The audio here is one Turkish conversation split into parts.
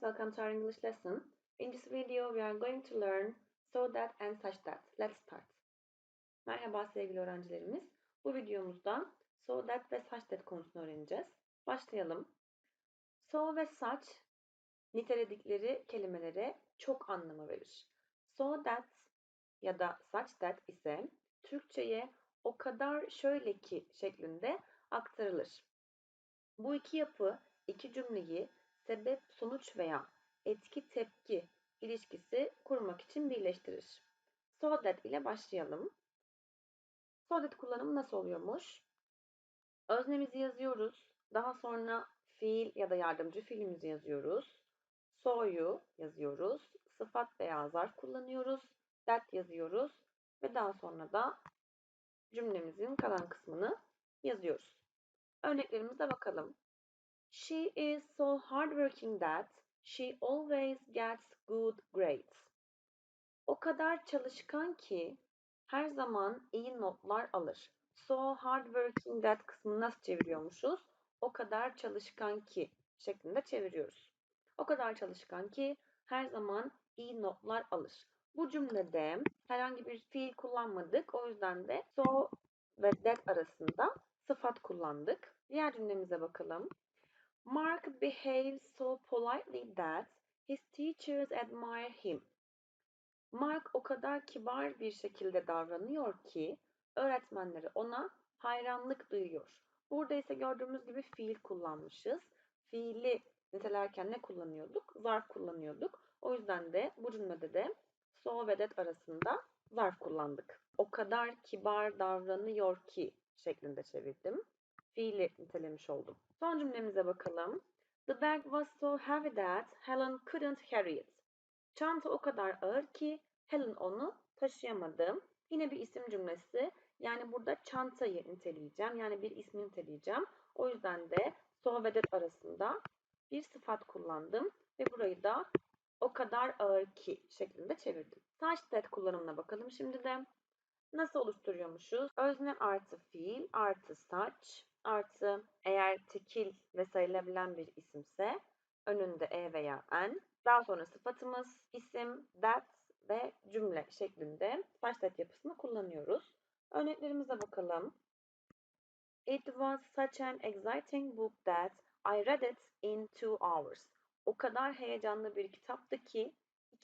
welcome to our English lesson. In this video, we are going to learn so that and such that. Let's start. Merhaba sevgili öğrencilerimiz. Bu videomuzda so that ve such that konusunu öğreneceğiz. Başlayalım. So ve such niteledikleri kelimelere çok anlamı verir. So that ya da such that ise Türkçe'ye o kadar şöyle ki şeklinde aktarılır. Bu iki yapı iki cümleyi sebep sonuç veya etki tepki ilişkisi kurmak için birleştirir. So that ile başlayalım. So that kullanımı nasıl oluyormuş? Öznemizi yazıyoruz. Daha sonra fiil ya da yardımcı fiilimizi yazıyoruz. So'yu yazıyoruz. Sıfat veya zarf kullanıyoruz. That yazıyoruz. Ve daha sonra da cümlemizin kalan kısmını yazıyoruz. Örneklerimize bakalım. She is so hardworking that she always gets good grades. O kadar çalışkan ki her zaman iyi notlar alır. So hardworking that kısmını nasıl çeviriyormuşuz? O kadar çalışkan ki şeklinde çeviriyoruz. O kadar çalışkan ki her zaman iyi notlar alır. Bu cümlede herhangi bir fiil kullanmadık. O yüzden de so ve that arasında sıfat kullandık. Diğer cümlemize bakalım. Mark behaves so politely that his teachers admire him. Mark o kadar kibar bir şekilde davranıyor ki öğretmenleri ona hayranlık duyuyor. Burada ise gördüğümüz gibi fiil kullanmışız. Fiili nitelerken ne kullanıyorduk? Zarf kullanıyorduk. O yüzden de bu cümlede de so ve that arasında zarf kullandık. O kadar kibar davranıyor ki şeklinde çevirdim. Fiili nitelemiş oldum. Son cümlemize bakalım. The bag was so heavy that Helen couldn't carry it. Çanta o kadar ağır ki Helen onu taşıyamadı. Yine bir isim cümlesi. Yani burada çantayı niteleyeceğim. Yani bir ismi niteleyeceğim. O yüzden de so ve that arasında bir sıfat kullandım. Ve burayı da o kadar ağır ki şeklinde çevirdim. Such that kullanımına bakalım şimdi de. Nasıl oluşturuyormuşuz? Özne artı fiil artı such artı eğer tekil ve sayılabilen bir isimse önünde e veya n. Daha sonra sıfatımız isim, that ve cümle şeklinde that yapısını kullanıyoruz. Örneklerimize bakalım. It was such an exciting book that I read it in two hours. O kadar heyecanlı bir kitaptı ki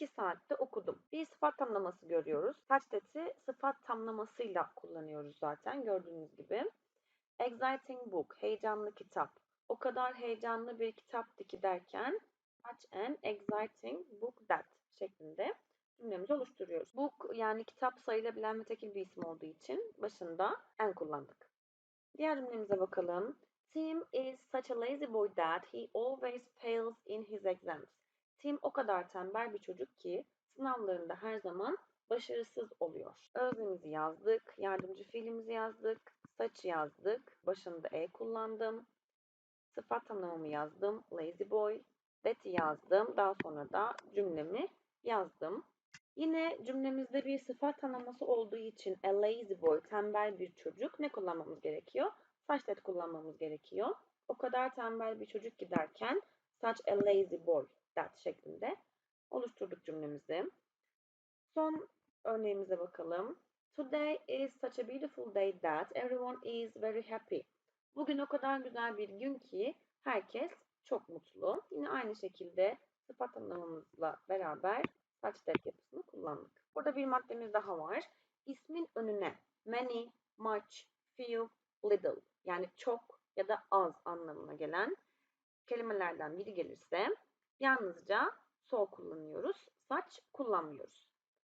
iki saatte okudum. Bir sıfat tamlaması görüyoruz. That'i sıfat tamlamasıyla kullanıyoruz zaten gördüğünüz gibi. Exciting book, heyecanlı kitap. O kadar heyecanlı bir kitaptı ki derken such an exciting book that şeklinde cümlemizi oluşturuyoruz. Book yani kitap sayılabilen ve tekil bir isim olduğu için başında en kullandık. Diğer cümlemize bakalım. Tim is such a lazy boy that he always fails in his exams. Tim o kadar tembel bir çocuk ki sınavlarında her zaman başarısız oluyor. Öznemizi yazdık, yardımcı fiilimizi yazdık, saç yazdık, başında e kullandım, sıfat tanımımı yazdım, lazy boy, that'i yazdım, daha sonra da cümlemi yazdım. Yine cümlemizde bir sıfat tanımlaması olduğu için a lazy boy, tembel bir çocuk ne kullanmamız gerekiyor? Such that kullanmamız gerekiyor. O kadar tembel bir çocuk giderken such a lazy boy that şeklinde oluşturduk cümlemizi. Son örneğimize bakalım. Today is such a beautiful day that everyone is very happy. Bugün o kadar güzel bir gün ki herkes çok mutlu. Yine aynı şekilde sıfat anlamımızla beraber such that yapısını kullandık. Burada bir maddemiz daha var. İsmin önüne many, much, few, little yani çok ya da az anlamına gelen kelimelerden biri gelirse yalnızca so kullanıyoruz, such kullanmıyoruz.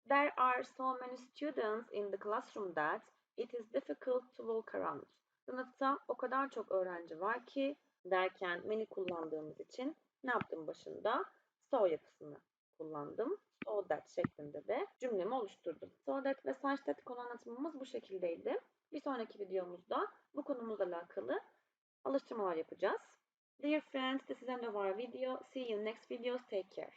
There are so many students in the classroom that it is difficult to walk around. Sınıfta o kadar çok öğrenci var ki derken many kullandığımız için ne yaptım başında? So yapısını kullandım. So that şeklinde de cümlemi oluşturdum. So that ve such that konu anlatımımız bu şekildeydi. Bir sonraki videomuzda bu konumuzla alakalı alıştırmalar yapacağız. Dear friends, this is end of our video. See you next videos. Take care.